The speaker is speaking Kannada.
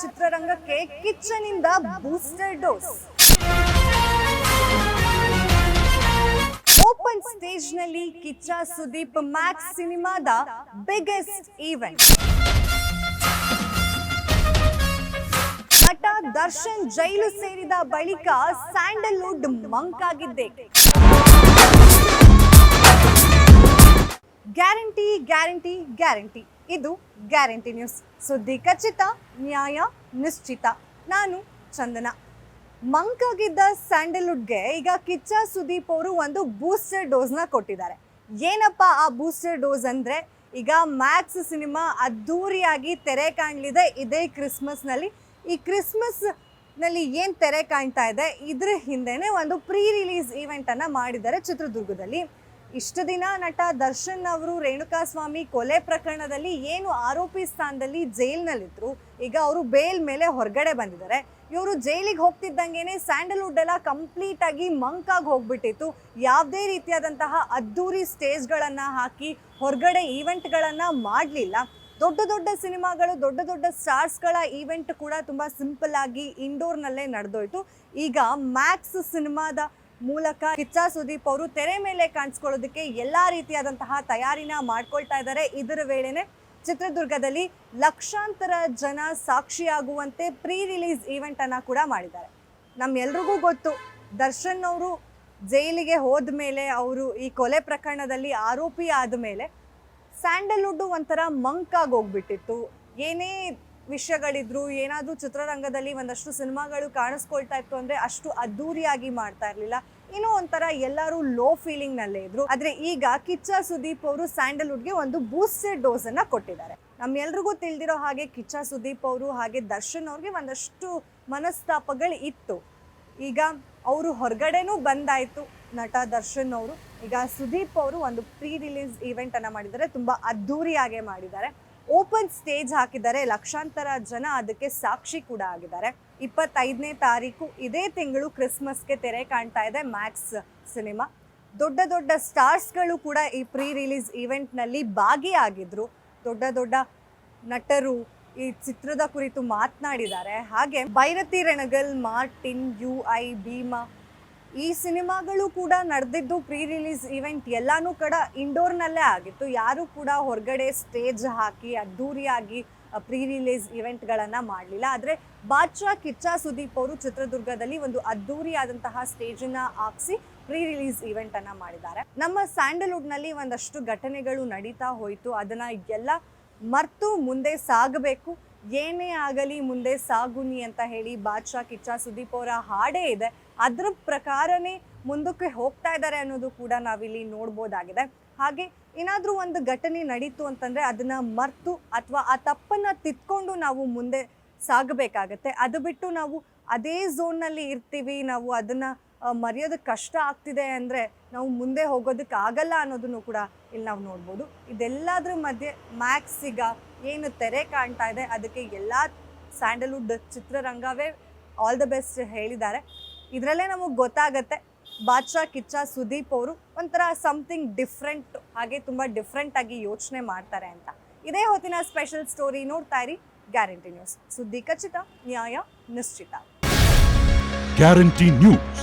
ಚಿತ್ರರಂಗಕ್ಕೆ ಕಿಚ್ಚನಿಂದ ಬೂಸ್ಟರ್ ಡೋಸ್. ಓಪನ್ ಸ್ಟೇಜ್ನಲ್ಲಿ ಕಿಚ್ಚ ಸುದೀಪ್ ಮ್ಯಾಕ್ಸ್ ಸಿನಿಮಾದ ಬಿಗ್ಗೆಸ್ಟ್ ಈವೆಂಟ್ ನಟ ದರ್ಶನ್ ಜೈಲು ಸೇರಿದ ಬಳಿಕ ಸ್ಯಾಂಡಲ್ವುಡ್ ಮಂಕಾಗಿದ್ದೆ ಗ್ಯಾರಂಟಿ ಗ್ಯಾರಂಟಿ ಗ್ಯಾರಂಟಿ ಇದು ಗ್ಯಾರಂಟಿ ನ್ಯೂಸ್. ಸುದ್ದಿ ಖಚಿತ, ನ್ಯಾಯ ನಿಶ್ಚಿತ. ನಾನು ಚಂದನ. ಮಂಕಾಗಿದ್ದ ಸ್ಯಾಂಡಲ್ವುಡ್ಗೆ ಈಗ ಕಿಚ್ಚ ಸುದೀಪ್ ಅವರು ಒಂದು ಬೂಸ್ಟರ್ ಡೋಸ್ನ ಕೊಟ್ಟಿದ್ದಾರೆ. ಏನಪ್ಪ ಆ ಬೂಸ್ಟರ್ ಡೋಸ್ ಅಂದರೆ? ಈಗ ಮ್ಯಾಕ್ಸ್ ಸಿನಿಮಾ ಅದ್ಧೂರಿಯಾಗಿ ತೆರೆ ಕಾಣಲಿದೆ. ಇದೇ ಕ್ರಿಸ್ಮಸ್ನಲ್ಲಿ. ಈ ಕ್ರಿಸ್ಮಸ್ನಲ್ಲಿ ಏನು ತೆರೆ ಕಾಣ್ತಾ ಇದೆ? ಇದ್ರ ಹಿಂದೆನೆ ಒಂದು ಪ್ರೀ ರಿಲೀಸ್ ಈವೆಂಟನ್ನು ಮಾಡಿದ್ದಾರೆ ಚಿತ್ರದುರ್ಗದಲ್ಲಿ. ಇಷ್ಟು ದಿನ ನಟ ದರ್ಶನ್ ಅವರು ರೇಣುಕಾಸ್ವಾಮಿ ಕೊಲೆ ಪ್ರಕರಣದಲ್ಲಿ ಏನು ಆರೋಪಿ ಸ್ಥಾನದಲ್ಲಿ ಜೈಲ್ನಲ್ಲಿದ್ರು, ಈಗ ಅವರು ಬೇಲ್ ಮೇಲೆ ಹೊರಗಡೆ ಬಂದಿದ್ದಾರೆ. ಇವರು ಜೈಲಿಗೆ ಹೋಗ್ತಿದ್ದಂಗೆನೆ ಸ್ಯಾಂಡಲ್ವುಡ್ ಎಲ್ಲ ಕಂಪ್ಲೀಟ್ ಆಗಿ ಮಂಕಾಗಿ ಹೋಗ್ಬಿಟ್ಟಿತ್ತು. ಯಾವುದೇ ರೀತಿಯಾದಂತಹ ಅದ್ದೂರಿ ಸ್ಟೇಜ್ಗಳನ್ನು ಹಾಕಿ ಹೊರಗಡೆ ಈವೆಂಟ್ಗಳನ್ನು ಮಾಡಲಿಲ್ಲ. ದೊಡ್ಡ ದೊಡ್ಡ ಸಿನಿಮಾಗಳು, ದೊಡ್ಡ ದೊಡ್ಡ ಸ್ಟಾರ್ಸ್ಗಳ ಈವೆಂಟ್ ಕೂಡ ತುಂಬ ಸಿಂಪಲ್ ಆಗಿ ಇಂಡೋರ್ನಲ್ಲೇ ನಡೆದೋಯ್ತು. ಈಗ ಮ್ಯಾಕ್ಸ್ ಸಿನಿಮಾದ ಮೂಲಕ ಕಿಚ್ಚ ಸುದೀಪ್ ಅವರು ತೆರೆ ಮೇಲೆ ಕಾಣಿಸ್ಕೊಳ್ಳೋದಕ್ಕೆ ಎಲ್ಲ ರೀತಿಯಾದಂತಹ ತಯಾರಿನ ಮಾಡ್ಕೊಳ್ತಾ ಇದ್ದಾರೆ. ಇದರ ವೇಳೆನೆ ಚಿತ್ರದುರ್ಗದಲ್ಲಿ ಲಕ್ಷಾಂತರ ಜನ ಸಾಕ್ಷಿಯಾಗುವಂತೆ ಪ್ರೀ ರಿಲೀಸ್ ಈವೆಂಟ್ ಅನ್ನ ಕೂಡ ಮಾಡಿದ್ದಾರೆ. ನಮ್ಮೆಲ್ರಿಗೂ ಗೊತ್ತು, ದರ್ಶನ್ ಅವರು ಜೈಲಿಗೆ ಹೋದ ಮೇಲೆ ಅವರು ಈ ಕೊಲೆ ಪ್ರಕರಣದಲ್ಲಿ ಆರೋಪಿ ಆದ ಮೇಲೆ ಸ್ಯಾಂಡಲ್ವುಡ್ ಒಂಥರ ಮಂಕಾಗಿ ಹೋಗ್ಬಿಟ್ಟಿತ್ತು. ಏನೇ ವಿಷಯಗಳಿದ್ರು, ಏನಾದರೂ ಚಿತ್ರರಂಗದಲ್ಲಿ ಒಂದಷ್ಟು ಸಿನಿಮಾಗಳು ಕಾಣಿಸ್ಕೊಳ್ತಾ ಇತ್ತು ಅಂದರೆ ಅಷ್ಟು ಅದ್ದೂರಿಯಾಗಿ ಮಾಡ್ತಾ ಇರಲಿಲ್ಲ. ಏನೋ ಒಂಥರ ಎಲ್ಲರೂ ಲೋ ಫೀಲಿಂಗ್ನಲ್ಲೇ ಇದ್ರು. ಆದರೆ ಈಗ ಕಿಚ್ಚ ಸುದೀಪ್ ಅವರು ಸ್ಯಾಂಡಲ್ವುಡ್ಗೆ ಒಂದು ಬೂಸ್ಟರ್ ಡೋಸನ್ನು ಕೊಟ್ಟಿದ್ದಾರೆ. ನಮ್ಮೆಲ್ರಿಗೂ ತಿಳಿದಿರೋ ಹಾಗೆ ಕಿಚ್ಚ ಸುದೀಪ್ ಅವರು ಹಾಗೆ ದರ್ಶನ್ ಅವ್ರಿಗೆ ಒಂದಷ್ಟು ಮನಸ್ತಾಪಗಳು ಇತ್ತು. ಈಗ ಅವರು ಹೊರಗಡೆನೂ ಬಂದಾಯಿತು ನಟ ದರ್ಶನ್ ಅವರು. ಈಗ ಸುದೀಪ್ ಅವರು ಒಂದು ಪ್ರೀ ರಿಲೀಸ್ ಈವೆಂಟ್ ಅನ್ನ ಮಾಡಿದ್ದಾರೆ, ತುಂಬಾ ಅದ್ಧೂರಿಯಾಗೆ ಮಾಡಿದ್ದಾರೆ. ಓಪನ್ ಸ್ಟೇಜ್ ಹಾಕಿದ್ದಾರೆ. ಲಕ್ಷಾಂತರ ಜನ ಅದಕ್ಕೆ ಸಾಕ್ಷಿ ಕೂಡ ಆಗಿದ್ದಾರೆ. ಇಪ್ಪತ್ತೈದನೇ ತಾರೀಕು ಇದೇ ತಿಂಗಳು ಕ್ರಿಸ್ಮಸ್ಗೆ ತೆರೆ ಕಾಣ್ತಾ ಇದೆ ಮ್ಯಾಕ್ಸ್ ಸಿನಿಮಾ. ದೊಡ್ಡ ದೊಡ್ಡ ಸ್ಟಾರ್ಸ್ಗಳು ಕೂಡ ಈ ಪ್ರೀ ರಿಲೀಸ್ ಈವೆಂಟ್ನಲ್ಲಿ ಭಾಗಿಯಾಗಿದ್ರು. ದೊಡ್ಡ ದೊಡ್ಡ ನಟರು ಈ ಚಿತ್ರದ ಕುರಿತು ಮಾತನಾಡಿದ್ದಾರೆ. ಹಾಗೆ Bhairathi Ranagal, Martin, U I Bheema ಈ ಸಿನಿಮಾಗಳು ಕೂಡ ನಡೆದಿದ್ದು ಪ್ರೀ ರಿಲೀಸ್ ಇವೆಂಟ್ ಎಲ್ಲಾನು ಕೂಡ ಇಂಡೋರ್ನಲ್ಲೇ ಆಗಿತ್ತು. ಯಾರು ಕೂಡ ಹೊರಗಡೆ ಸ್ಟೇಜ್ ಹಾಕಿ ಅದ್ದೂರಿಯಾಗಿ ಪ್ರೀ ರಿಲೀಸ್ ಇವೆಂಟ್ಗಳನ್ನು ಮಾಡಲಿಲ್ಲ. ಆದರೆ ಬಾದ್ಶಾ ಕಿಚ್ಚ ಸುದೀಪ್ ಅವರು ಚಿತ್ರದುರ್ಗದಲ್ಲಿ ಒಂದು ಅದ್ಧೂರಿಯಾದಂತಹ ಸ್ಟೇಜನ್ನ ಹಾಕ್ಸಿ ಪ್ರೀ ರಿಲೀಸ್ ಇವೆಂಟ್ ಅನ್ನ ಮಾಡಿದ್ದಾರೆ. ನಮ್ಮ ಸ್ಯಾಂಡಲ್ವುಡ್ನಲ್ಲಿ ಒಂದಷ್ಟು ಘಟನೆಗಳು ನಡೀತಾ ಹೋಯಿತು. ಅದನ್ನ ಎಲ್ಲ ಮರ್ತು ಮುಂದೆ ಸಾಗಬೇಕು. ಏನೇ ಆಗಲಿ ಮುಂದೆ ಸಾಗುನಿ ಅಂತ ಹೇಳಿ ಬಾದ್ಶಾ, ಕಿಚ್ಚ, ಸುದೀಪ್ ಅವರ ಹಾಡೇ ಇದೆ. ಅದ್ರ ಪ್ರಕಾರನೇ ಮುಂದಕ್ಕೆ ಹೋಗ್ತಾ ಇದ್ದಾರೆ ಅನ್ನೋದು ಕೂಡ ನಾವಿಲ್ಲಿ ನೋಡ್ಬೋದಾಗಿದೆ. ಹಾಗೆ ಏನಾದರೂ ಒಂದು ಘಟನೆ ನಡೀತು ಅಂತಂದರೆ ಅದನ್ನು ಮರ್ತು ಅಥವಾ ಆ ತಪ್ಪನ್ನು ತಿದ್ಕೊಂಡು ನಾವು ಮುಂದೆ ಸಾಗಬೇಕಾಗತ್ತೆ. ಅದು ಬಿಟ್ಟು ನಾವು ಅದೇ ಝೋನ್ನಲ್ಲಿ ಇರ್ತೀವಿ, ನಾವು ಅದನ್ನು ಮರೆಯೋದಕ್ಕೆ ಕಷ್ಟ ಆಗ್ತಿದೆ ಅಂದರೆ ನಾವು ಮುಂದೆ ಹೋಗೋದಕ್ಕೆ ಆಗಲ್ಲ ಅನ್ನೋದನ್ನು ಕೂಡ ಇಲ್ಲಿ ನಾವು ನೋಡ್ಬೋದು. ಇದೆಲ್ಲದ್ರ ಮಧ್ಯೆ ಮ್ಯಾಕ್ಸ್ ಈಗ ಏನು ತೆರೆ ಕಾಣ್ತಾ ಇದೆ, ಅದಕ್ಕೆ ಎಲ್ಲ ಸ್ಯಾಂಡಲ್ವುಡ್ ಚಿತ್ರರಂಗವೇ ಆಲ್ ದ ಬೆಸ್ಟ್ ಹೇಳಿದ್ದಾರೆ. ಇದರಲ್ಲೇ ನಮಗೆ ಗೊತ್ತಾಗತ್ತೆ ಬಾದ್ಶಾ ಕಿಚ್ಚ ಸುದೀಪ್ ಅವರು ಒಂಥರ ಸಮಥಿಂಗ್ ಡಿಫ್ರೆಂಟ್ ಹಾಗೆ ತುಂಬ ಡಿಫ್ರೆಂಟಾಗಿ ಯೋಚನೆ ಮಾಡ್ತಾರೆ ಅಂತ. ಇದೇ ಹೊತ್ತಿನ ಸ್ಪೆಷಲ್ ಸ್ಟೋರಿ ನೋಡ್ತಾ ಇರಿ ಗ್ಯಾರಂಟಿ ನ್ಯೂಸ್ ಸುದ್ದಿ ಖಚಿತ, ನ್ಯಾಯ ನಿಶ್ಚಿತ. Guarantee news